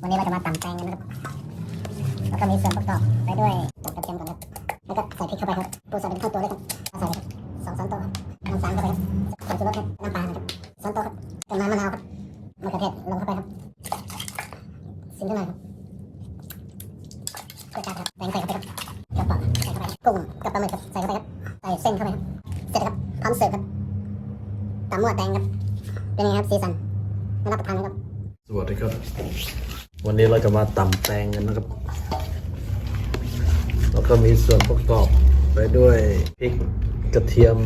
วันนี้เราจะมาตำแตงกันนะครับ แล้วก็มีส่วนประกอบไปด้วยตับกระเทียมก่อนครับแล้วก็ใส่พริกเข้าไปครับปูใส่เป็นข้าวตัวเลยครับเอาใส่ครับสองช้อนต๊ะครับน้ำตาลเข้าไปครับใส่ชูรสครับน้ำปลาครับช้อนโต๊ะครับกระน้มะนาวครับมะเขือเทศลงเข้าไปครับซิมเท่าไหร่ครับกระจายครับแตงใส่เข้าไปครับกระป๋องใส่เข้าไปครับกุ้งกับปลาหมึกครับใส่เข้าไปครับใส่เส้นเข้าไปครับเสร็จแล้วครับพร้อมเสิร์ฟครับตำมั่วแตงครับเป็นยังไงครับสีสันน่ารับประทานครับสวัสดีครับ วันนี้เราจะมาตำแตงกันนะครับ แล้วก็มีส่วนประกอบไปด้วยพริกกระเทียม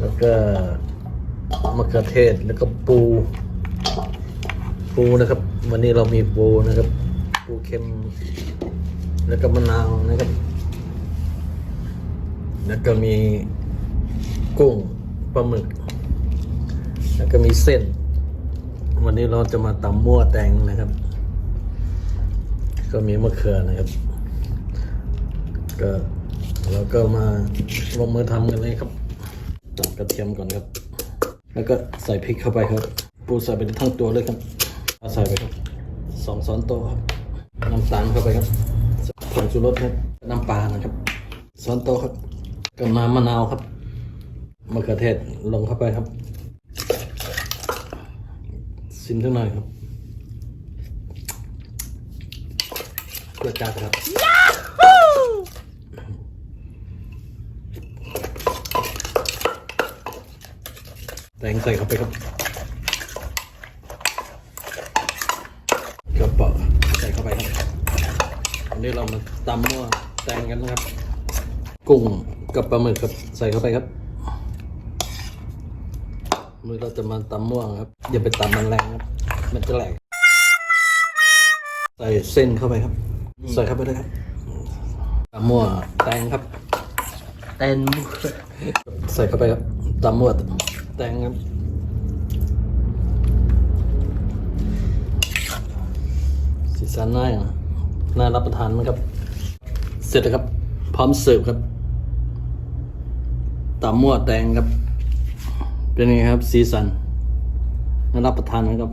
แล้วก็มะเขือเทศแล้วก็ปู ปูนะครับ วันนี้เรามีปูนะครับ ปูเค็ม แล้วก็มะนาวนะครับ แล้วก็มีกุ้งปลาหมึก แล้วก็มีเส้น วันนี้เราจะมาตำมั่วแตงนะครับ ก็มีมะเขือนะครับ ก็เราก็มาลงมือทำกันเลยครับตัดกระเทียมก่อนครับ แล้วก็ใส่พริกเข้าไปครับ ปูใส่ไปทั้งตัวเลยครับเอาใส่ไปครับสองช้อนโต๊ะครับ น้ำตาลเข้าไปครับผงชูรสครับ น้ำปลานะครับช้อนโต๊ะครับกับน้ำมะนาวครับมะเขือเทศลงเข้าไปครับ ซิมเท่าหน่อยครับกระจาดครับแตงใส่เข้าไปครับกระเป๋าใส่เข้าไปครับวันนี้เรามาตำมั่วแตงกันนะครับ กุ้งกับปลาหมึกครับใส่เข้าไปครับ มือเราจะมาตำม่วงครับ อย่าไปตำมันแรงครับ มันจะแหลก ใส่เส้นเข้าไปครับ ใส่เข้าไปเลยครับตำมั่วแตงครับเต้นใส่เข้าไปครับตำมั่วแตงครับสีสันน่าอย่างน่ารับประทานไหมครับ เสร็จแล้วครับ พร้อมเสิร์ฟครับตำมั่วแตงครับ เป็นไงครับ สีสันน่ารับประทานไหมครับ